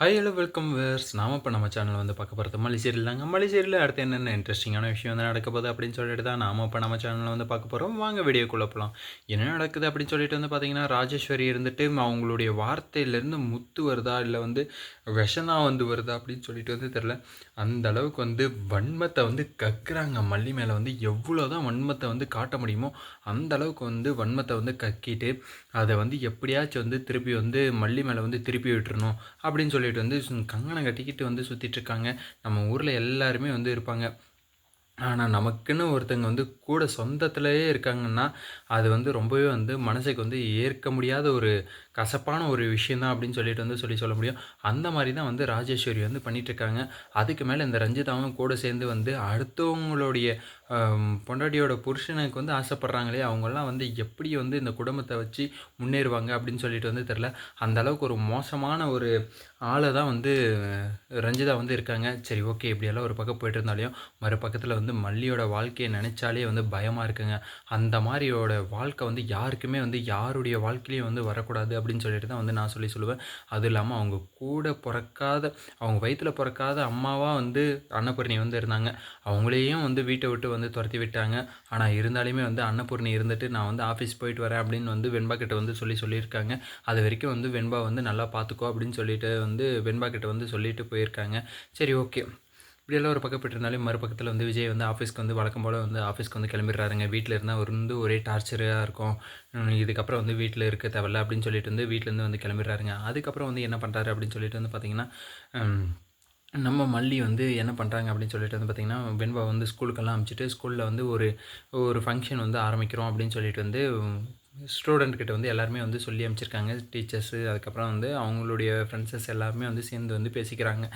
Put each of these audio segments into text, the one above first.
Hi hello welcome verse நாம் இப்போ நம்ம சேனல் வந்து பார்க்க போகிறது மலேசியரில் தாங்க. மலேசியரில் அடுத்து என்னென்ன இன்ட்ரெஸ்டிங்கான விஷயம் வந்து நடக்க போகுது அப்படின்னு சொல்லிட்டு தான் நாம் இப்போ நம்ம சேனலில் வந்து பார்க்க போகிறோம் வாங்க வீடியோக்குள்ளே போகலாம் என்ன நடக்குது அப்படின்னு சொல்லிட்டு வந்து பார்த்தீங்கன்னா ராஜேஸ்வரி இருந்துட்டு அவங்களுடைய வார்த்தையிலேருந்து முத்து வருதா இல்லை வந்து விஷனா வந்து வருதா அப்படின்னு சொல்லிட்டு வந்து தெரில அந்த அளவுக்கு வந்து வன்மத்தை வந்து கக்குறாங்க. மல்லி மேலே வந்து எவ்வளோ தான் வன்மத்தை வந்து காட்ட முடியுமோ அந்த அளவுக்கு வந்து வன்மத்தை வந்து கக்கிட்டு அதை வந்து எப்படியாச்சும் வந்து திருப்பி வந்து மல்லி மேலே வந்து திருப்பி விட்டுறணும் அப்படின்னு சொல்லிட்டு வந்து கங்கணம் கட்டிக்கிட்டு வந்து சுற்றிட்டுருக்காங்க நம்ம ஊரில் எல்லாருமே வந்து இருப்பாங்க. ஆனால் நமக்குன்னு ஒருத்தங்க வந்து கூட சொந்தத்திலேயே இருக்காங்கன்னா அது வந்து ரொம்பவே வந்து மனசுக்கு வந்து ஏற்க முடியாத ஒரு கசப்பான ஒரு விஷயந்தான் அப்படின்னு சொல்லிட்டு வந்து சொல்லி சொல்ல முடியும். அந்த மாதிரி தான் வந்து ராஜேஸ்வரி வந்து பண்ணிகிட்ருக்காங்க இருக்காங்க அதுக்கு மேலே இந்த ரஞ்சிதாவும் கூட சேர்ந்து வந்து அடுத்தவங்களுடைய பொண்டாட்டியோட புருஷனுக்கு வந்து ஆசைப்பட்றாங்களே அவங்கெல்லாம் வந்து எப்படி வந்து இந்த குடும்பத்தை வச்சு முன்னேறுவாங்க அப்படின்னு சொல்லிட்டு வந்து தெரில அந்த அளவுக்கு ஒரு மோசமான ஒரு ஆளை தான் வந்து ரஞ்சிதா வந்து இருக்காங்க. சரி ஓகே இப்படியெல்லாம் ஒரு பக்கம் போயிட்டு இருந்தாலையும் மறுபக்கத்தில் வந்து மல்லியோட வாழ்க்கையை நினச்சாலே வந்து பயமாக இருக்குங்க. அந்த மாதிரியோட வாழ்க்கை வந்து யாருக்குமே வந்து யாருடைய வாழ்க்கையிலையும் வந்து வரக்கூடாது அப்படின்னு சொல்லிட்டு தான் வந்து நான் சொல்லி சொல்லுவேன். அதுவும் இல்லாமல் அவங்க கூட பிறக்காத அவங்க வயிற்றில் பிறக்காத அம்மாவாக வந்து அன்னபூர்ணி வந்து இருந்தாங்க. அவங்களையும் வந்து வீட்டை விட்டு வந்து துரத்தி விட்டாங்க. ஆனால் இருந்தாலுமே வந்து அன்னபூர்ணி இருந்துட்டு நான் வந்து ஆஃபீஸ் போயிட்டு வரேன் அப்படின்னு வந்து வெண்பா கிட்ட வந்து சொல்லி சொல்லியிருக்காங்க. அது வரைக்கும் வந்து வெண்பா வந்து நல்லா பார்த்துக்கோ அப்படின்னு சொல்லிட்டு வந்து வெண்பா கிட்ட வந்து சொல்லிட்டு போயிருக்காங்க. சரி ஓகே இப்படியெல்லாம் ஒரு பக்கப்பட்டிருந்தாலே இருந்தாலும் மறுபக்கத்தில் வந்து விஜய் வந்து ஆஃபீஸ்க்கு வந்து வழக்கம் போல் வந்து ஆஃபீஸ்க்கு வந்து கிளம்பிடுறாருங்க. வீட்டில் இருந்தால் ஒரு வந்து ஒரே டார்ச்சராக இருக்கும். இதுக்கப்புறம் வந்து வீட்டில் இருக்க தேவையில்ல அப்படின்னு சொல்லிட்டு வந்து வீட்டிலேருந்து வந்து கிளம்பிடுறாருங்க. அதுக்கப்புறம் வந்து என்ன பண்ணுறாரு அப்படின்னு சொல்லிட்டு வந்து பார்த்திங்கன்னா நம்ம மல்லி வந்து என்ன பண்ணுறாங்க அப்படின்னு சொல்லிட்டு வந்து பார்த்திங்கன்னா வெண்பா வந்து ஸ்கூலுக்கெல்லாம் அனுப்பிச்சிட்டு ஸ்கூலில் வந்து ஒரு ஒரு ஃபங்க்ஷன் வந்து ஆரம்பிக்கிறோம் அப்படின்னு சொல்லிட்டு வந்து ஸ்டூடெண்ட் கிட்ட வந்து எல்லாருமே வந்து சொல்லி அனுப்பிச்சிருக்காங்க டீச்சர்ஸு அதுக்கப்புறம் வந்து அவங்களுடைய ஃப்ரெண்ட்ஸஸ் எல்லாருமே வந்து சேர்ந்து வந்து பேசிக்கிறாங்க.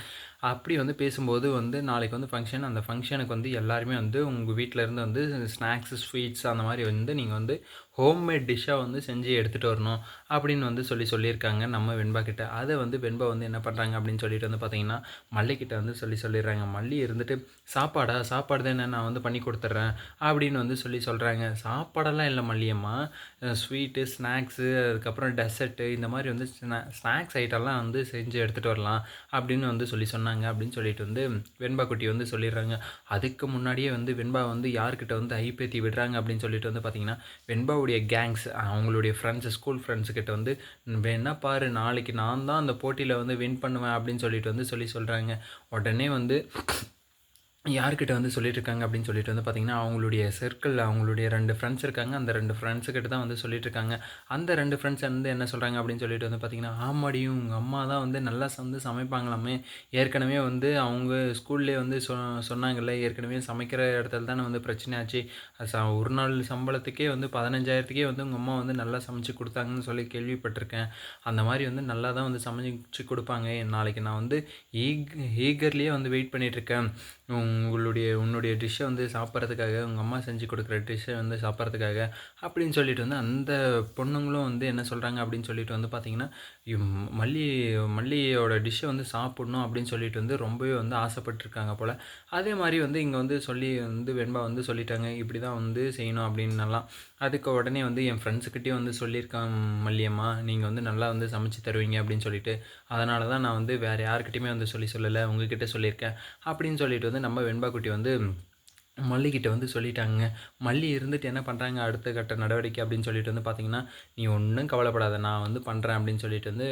அப்படி வந்து பேசும்போது வந்து நாளைக்கு வந்து ஃபங்க்ஷன் அந்த ஃபங்க்ஷனுக்கு வந்து எல்லாருமே வந்து உங்கள் வீட்டிலேருந்து வந்து ஸ்நாக்ஸ் ஸ்வீட்ஸ் அந்த மாதிரி வந்து நீங்கள் வந்து ஹோம்மேட் டிஷ்ஷாக வந்து செஞ்சு எடுத்துகிட்டு வரணும் அப்படின்னு வந்து சொல்லி சொல்லியிருக்காங்க நம்ம வெண்பா கிட்ட. அதை வந்து வெண்பா வந்து என்ன பண்ணுறாங்க அப்படின்னு சொல்லிட்டு வந்து பார்த்தீங்கன்னா மல்லிக்கிட்ட வந்து சொல்லி சொல்லிடுறாங்க. மல்லி இருந்துட்டு சாப்பாடா? சாப்பாடு தானே நான் வந்து பண்ணி கொடுத்துட்றேன் அப்படின்னு வந்து சொல்லி சொல்கிறாங்க சாப்பாடெல்லாம் இல்லை மல்லியம்மா ஸ்வீட்டு ஸ்நாக்ஸு அதுக்கப்புறம் டெசர்ட்டு இந்த மாதிரி வந்து ஸ்நாக்ஸ் ஐட்டம்லாம் வந்து செஞ்சு எடுத்துகிட்டு வரலாம் அப்படின்னு வந்து சொல்லி சொன்னாங்க. அப்படின்னு சொல்லிட்டு வந்து வெண்பா குட்டி வந்து சொல்லிடுறாங்க. அதுக்கு முன்னாடியே வந்து வெண்பா வந்து யார்கிட்ட வந்து ஐப்பேத்தி விடுறாங்க அப்படின்னு சொல்லிட்டு வந்து பார்த்தீங்கன்னா வெண்பாவுடைய கேங்ஸ் அவங்களுடைய ஃப்ரெண்ட்ஸ் ஸ்கூல் ஃப்ரெண்ட்ஸுக்கிட்ட வந்து வேணா பாரு நாளைக்கு நான் தான் அந்த போட்டியில் வந்து வின் பண்ணுவேன் அப்படின்னு சொல்லிட்டு வந்து சொல்லி சொல்கிறாங்க உடனே வந்து யார்கிட்ட வந்து சொல்லிட்டு இருக்காங்க அப்படின்னு சொல்லிட்டு வந்து பார்த்தீங்கன்னா அவங்களுடைய சர்க்கிள் அவங்களுடைய ரெண்டு ஃப்ரெண்ட்ஸ் இருக்காங்க. அந்த ரெண்டு ஃப்ரெண்ட்ஸுக்கிட்ட தான் வந்து சொல்லிட்டு இருக்காங்க அந்த ரெண்டு ஃப்ரெண்ட்ஸ் வந்து என்ன சொல்கிறாங்க அப்படின்னு சொல்லிட்டு வந்து பார்த்தீங்கன்னா ஆமாடியும் உங்கள் அம்மா தான் வந்து நல்லா வந்து சமைப்பாங்களாமே. ஏற்கனவே வந்து அவங்க ஸ்கூல்லே வந்து சொ சொன்னாங்கல்ல ஏற்கனவே சமைக்கிற இடத்துல தானே வந்து பிரச்சனை ஆச்சு. ச- ஒரு நாள் சம்பளத்துக்கே வந்து பதினஞ்சாயிரத்துக்கே வந்து உங்கள் அம்மா வந்து நல்லா சமைச்சு கொடுத்தாங்கன்னு சொல்லி கேள்விப்பட்டிருக்கேன். அந்த மாதிரி வந்து நல்லா தான் வந்து சமைச்சு கொடுப்பாங்க. நாளைக்கு நான் வந்து ஈக் ஈகர்லேயே வந்து வெயிட் பண்ணிகிட்ருக்கேன் உங்களுடைய உன்னுடைய டிஷ்ஷை வந்து சாப்பிட்றதுக்காக உங்கள் அம்மா செஞ்சு கொடுக்குற டிஷ்ஷை வந்து சாப்பிட்றதுக்காக அப்படின்னு சொல்லிட்டு வந்து அந்த பொண்ணுங்களும் வந்து என்ன சொல்கிறாங்க அப்படின்னு சொல்லிட்டு வந்து பார்த்தீங்கன்னா இம் மல்லி மல்லியோட டிஷ்ஷை வந்து சாப்பிட்ணும் அப்படின்னு சொல்லிட்டு வந்து ரொம்பவே வந்து ஆசைப்பட்டிருக்காங்க போல். அதே மாதிரி வந்து இங்கே வந்து சொல்லி வந்து வெண்பா வந்து சொல்லிட்டாங்க இப்படி தான் வந்து செய்யணும் அப்படின்னலாம். அதுக்கு உடனே வந்து என் ஃப்ரெண்ட்ஸுக்கிட்டேயும் வந்து சொல்லியிருக்கான் மல்லியம்மா நீங்கள் வந்து நல்லா வந்து சமைச்சு தருவீங்க அப்படின்னு சொல்லிட்டு. அதனால தான் நான் வந்து வேறு யாருக்கிட்டையுமே வந்து சொல்லி சொல்லலை உங்ககிட்ட சொல்லியிருக்கேன் அப்படின்னு சொல்லிட்டு வந்து நம்ம வெண்பா குட்டி வந்து மல்லிக்கிட்ட வந்து சொல்லிட்டாங்க. மல்லி இருந்துட்டு என்ன பண்ணுறாங்க அடுத்த கட்ட நடவடிக்கை அப்படின்னு சொல்லிட்டு வந்து பார்த்தீங்கன்னா நீ ஒன்றும் கவலைப்படாத நான் வந்து பண்ணுறேன் அப்படின்னு சொல்லிட்டு வந்து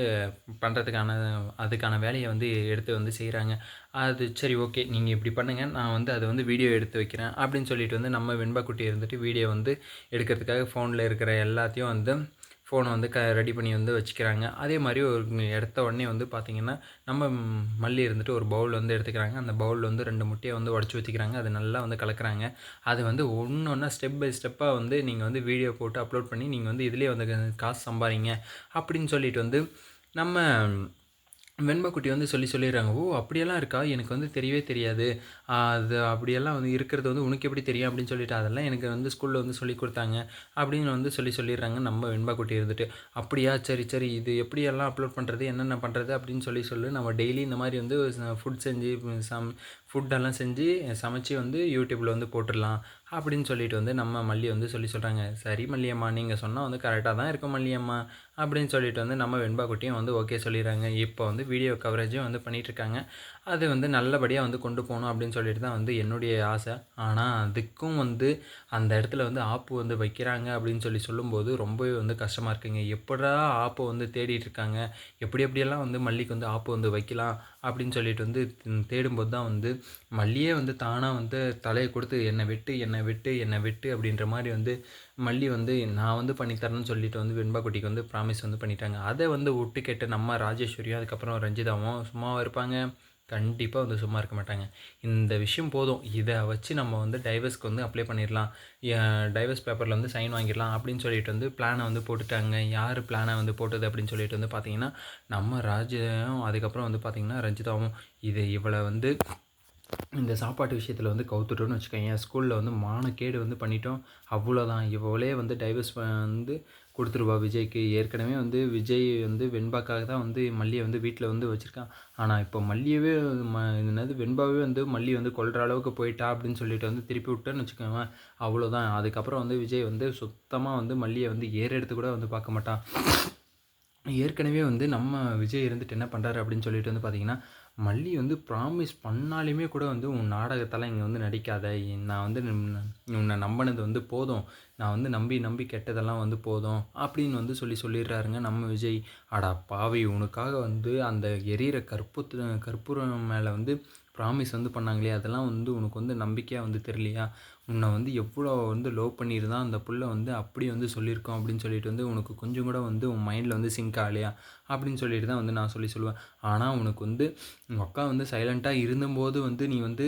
பண்ணுறதுக்கான அதுக்கான வேலையை வந்து எடுத்து வந்து செய்கிறாங்க அது சரி ஓகே நீங்கள் இப்படி பண்ணுங்கள் நான் வந்து அதை வந்து வீடியோ எடுத்து வைக்கிறேன் அப்படின்னு சொல்லிட்டு வந்து நம்ம வெண்பா குட்டி இருந்துட்டு வீடியோ வந்து எடுக்கிறதுக்காக ஃபோனில் இருக்கிற எல்லாத்தையும் வந்து ஃபோனை வந்து க ரெடி பண்ணி வந்து வச்சுக்கிறாங்க. அதே மாதிரி ஒரு எடுத்த உடனே வந்து பார்த்திங்கன்னா நம்ம மல்லி இருந்துட்டு ஒரு பவுல் வந்து எடுத்துக்கிறாங்க. அந்த பவுலில் வந்து ரெண்டு முட்டையை வந்து உடச்சி ஊற்றிக்கிறாங்க அது நல்லா வந்து கலக்குறாங்க. அது வந்து ஒன்று ஒன்றா ஸ்டெப் பை ஸ்டெப்பாக வந்து நீங்கள் வந்து வீடியோ போட்டு அப்லோட் பண்ணி நீங்கள் வந்து இதுலேயே வந்து காசு சம்பாதிங்க அப்படின்னு சொல்லிட்டு வந்து நம்ம வெண்பா குட்டி வந்து சொல்லி சொல்லிடுறாங்க ஓ அப்படியெல்லாம் இருக்கா? எனக்கு வந்து தெரியவே தெரியாது. அது அப்படியெல்லாம் வந்து இருக்கிறது வந்து உனக்கு எப்படி தெரியும்? அப்படின்னு சொல்லிட்டு அதெல்லாம் எனக்கு வந்து ஸ்கூலில் வந்து சொல்லி கொடுத்தாங்க. அப்படின்னு வந்து சொல்லி சொல்லிடுறாங்க நம்ம வெண்பா குட்டி இருந்துட்டு. அப்படியா? சரி சரி. இது எப்படியெல்லாம் அப்லோட் பண்ணுறது என்னென்ன பண்ணுறது அப்படின்னு சொல்லி சொல்லி. நம்ம டெய்லி இந்த மாதிரி வந்து ஃபுட் செஞ்சு சம் ஃபுட்டெல்லாம் செஞ்சு சமைச்சு வந்து யூடியூப்பில் வந்து போட்டுடலாம். அப்படின்னு சொல்லிட்டு வந்து நம்ம மல்லி வந்து சொல்லி சொல்கிறாங்க சரி மல்லியம்மா நீங்கள் சொன்னால் வந்து கரெக்டாக தான் இருக்கும் மல்லியம்மா அப்படின்னு சொல்லிட்டு வந்து நம்ம வெண்பா குட்டியும் வந்து ஓகே சொல்லிடுறாங்க. இப்போ வந்து வீடியோ கவரேஜும் வந்து பண்ணிகிட்ருக்காங்க அது வந்து நல்லபடியாக வந்து கொண்டு போகணும் அப்படின்னு சொல்லிட்டு தான் வந்து என்னுடைய ஆசை. ஆனால் அதுக்கும் வந்து அந்த இடத்துல வந்து ஆப்பு வந்து வைக்கிறாங்க அப்படின்னு சொல்லி சொல்லும்போது ரொம்பவே வந்து கஷ்டமாக இருக்குங்க. எப்படா ஆப்பை வந்து தேடிட்டு இருக்காங்க? எப்படி எப்படியெல்லாம் வந்து மல்லிக்கு வந்து ஆப்பு வந்து வைக்கலாம் அப்படின்னு சொல்லிட்டு வந்து தேடும்போது தான் வந்து மல்லியே வந்து தானாக வந்து தலையை கொடுத்து என்னை வெட்டு என்னை வெட்டு என்னை விட்டு அப்படின்ற மாதிரி வந்து மல்லி வந்து நான் வந்து பண்ணித்தரேன்னு சொல்லிட்டு வந்து வெண்பா குட்டிக்கு வந்து ப்ராமிஸ் வந்து பண்ணிட்டாங்க. அதை வந்து விட்டு கேட்ட நம்ம ராஜேஸ்வரியும் அதுக்கப்புறம் ரஞ்சிதாவும் சும்மாவாக இருப்பாங்க. கண்டிப்பாக வந்து சும்மா இருக்க மாட்டாங்க. இந்த விஷயம் போதும். இதை வச்சு நம்ம வந்து டைவர்ஸ்க்கு வந்து அப்ளை பண்ணிடலாம். டைவர்ஸ் பேப்பரில் வந்து சைன் வாங்கிடலாம் அப்படின்னு சொல்லிட்டு வந்து பிளானை வந்து போட்டுட்டாங்க. யார் பிளானை வந்து போட்டது அப்படின்னு சொல்லிட்டு வந்து பார்த்தீங்கன்னா நம்ம ராஜாவும் அதுக்கப்புறம் வந்து பார்த்திங்கன்னா ரஞ்சிதாவும். இது இவளை வந்து இந்த சாப்பாட்டு விஷயத்தில் வந்து கவுத்துட்டோன்னு வச்சுக்கோங்க ஸ்கூலில் வந்து மானக்கேடு வந்து பண்ணிட்டோம். அவ்வளோதான். இவளே வந்து டைவர்ஸ் வந்து கொடுத்துருவா விஜய்க்கு. ஏற்கனவே வந்து விஜய் வந்து வெண்பாக்காக தான் வந்து மல்லியை வந்து வீட்டில் வந்து வச்சுருக்கான். ஆனால் இப்போ மல்லியவே ம என்னது வெண்பாவே வந்து மல்லி வந்து கொள்கிற அளவுக்கு போயிட்டா அப்படின்னு சொல்லிட்டு வந்து திருப்பி விட்டேன்னு வச்சுக்கோங்க அவ்வளோதான். அதுக்கப்புறம் வந்து விஜய் வந்து சுத்தமாக வந்து மல்லியை வந்து ஏறெடுத்து கூட வந்து பார்க்க மாட்டான். ஏற்கனவே வந்து நம்ம விஜய் இருந்துட்டு என்ன பண்ணுறாரு அப்படின்னு சொல்லிட்டு வந்து பார்த்தீங்கன்னா மல்லி வந்து ப்ராமிஸ் பண்ணாலுமே கூட வந்து உன் நாடகத்தெல்லாம் இங்கே வந்து நடிக்காத. நான் வந்து உன்னை நம்பினது வந்து போதும். நான் வந்து நம்பி நம்பி கெட்டதெல்லாம் வந்து போதும். அப்படின்னு வந்து சொல்லி சொல்லிடுறாருங்க நம்ம விஜய். அடா பாவி உனக்காக வந்து அந்த எரியிற கற்பூத்து கற்பூரம் மேலே வந்து ப்ராமிஸ் வந்து பண்ணாங்களே அதெல்லாம் வந்து உனக்கு வந்து நம்பிக்கையாக வந்து தெரியலையா? உன்னை வந்து எவ்வளோ வந்து லவ் பண்ணியிருந்தான் அந்த புள்ள வந்து அப்படி வந்து சொல்லியிருக்கோம் அப்படின்னு சொல்லிட்டு வந்து உனக்கு கொஞ்சம் கூட வந்து உன் மைண்டில் வந்து சிங்க் ஆகலையா? அப்படின்னு சொல்லிட்டு தான் வந்து நான் சொல்லி சொல்லுவேன். ஆனால் உனக்கு வந்து உங்கள் அக்கா வந்து சைலண்ட்டாக இருந்தபோது வந்து நீ வந்து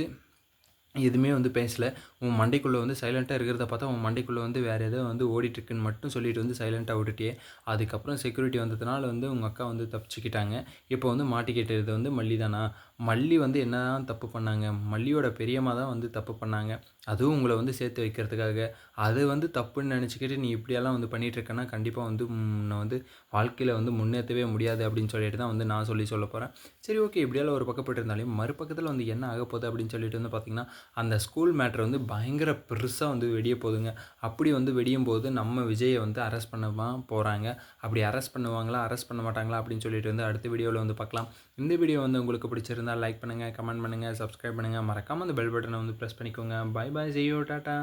எதுவுமே வந்து பேசலை. உன் மண்டைக்குள்ளே வந்து சைலண்ட்டாக இருக்கிறத பார்த்தா உன் மண்டைக்குள்ளே வந்து வேறு ஏதோ வந்து ஓடிட்டுருக்குன்னு மட்டும் சொல்லிட்டு வந்து சைலண்ட்டாக விட்டுட்டியே. அதுக்கப்புறம் செக்யூரிட்டி வந்ததுனால வந்து உங்கள் அக்கா வந்து தப்பிச்சுக்கிட்டாங்க. இப்போ வந்து மாட்டிக்கிட்டது வந்து மல்லி தானா மல்லி வந்து என்ன தான் தப்பு பண்ணாங்க? மல்லியோட பெரியம்மா தான் வந்து தப்பு பண்ணாங்க. அதுவும் உங்களை வந்து சேர்த்து வைக்கிறதுக்காக. அது வந்து தப்புன்னு நினச்சிக்கிட்டு நீ இப்படியெல்லாம் வந்து பண்ணிகிட்ருக்கேன்னா கண்டிப்பாக வந்து நான் வந்து வாழ்க்கையில் வந்து முன்னேற்றவே முடியாது அப்படின்னு சொல்லிட்டு தான் வந்து நான் சொல்லி சொல்ல போகிறேன் சரி ஓகே. இப்படியெல்லாம் ஒரு பக்கப்பட்டு இருந்தாலும் மறுபக்கத்தில் வந்து என்ன ஆக போகுது அப்படின்னு சொல்லிட்டு வந்து பார்த்திங்கன்னா அந்த ஸ்கூல் மேட்ரு வந்து பயங்கர பெருசாக வந்து வெடிய போகுதுங்க. அப்படி வந்து வெடியும் போது நம்ம விஜயை வந்து அரெஸ்ட் பண்ண போகிறாங்க அப்படி அரெஸ்ட் பண்ணுவாங்களா அரெஸ்ட் பண்ண மாட்டாங்களா அப்படின்னு சொல்லிட்டு வந்து அடுத்த வீடியோவில் வந்து பார்க்கலாம் இந்த வீடியோ வந்து உங்களுக்கு பிடிச்சிருந்தால் லைக் பண்ணுங்கள் கமெண்ட் பண்ணுங்கள் சப்ஸ்கிரைப் பண்ணுங்கள் மறக்காமல் அந்த பெல் பட்டனை வந்து ப்ரெஸ் பண்ணிக்கோங்க. Bye bye செய்யோ tata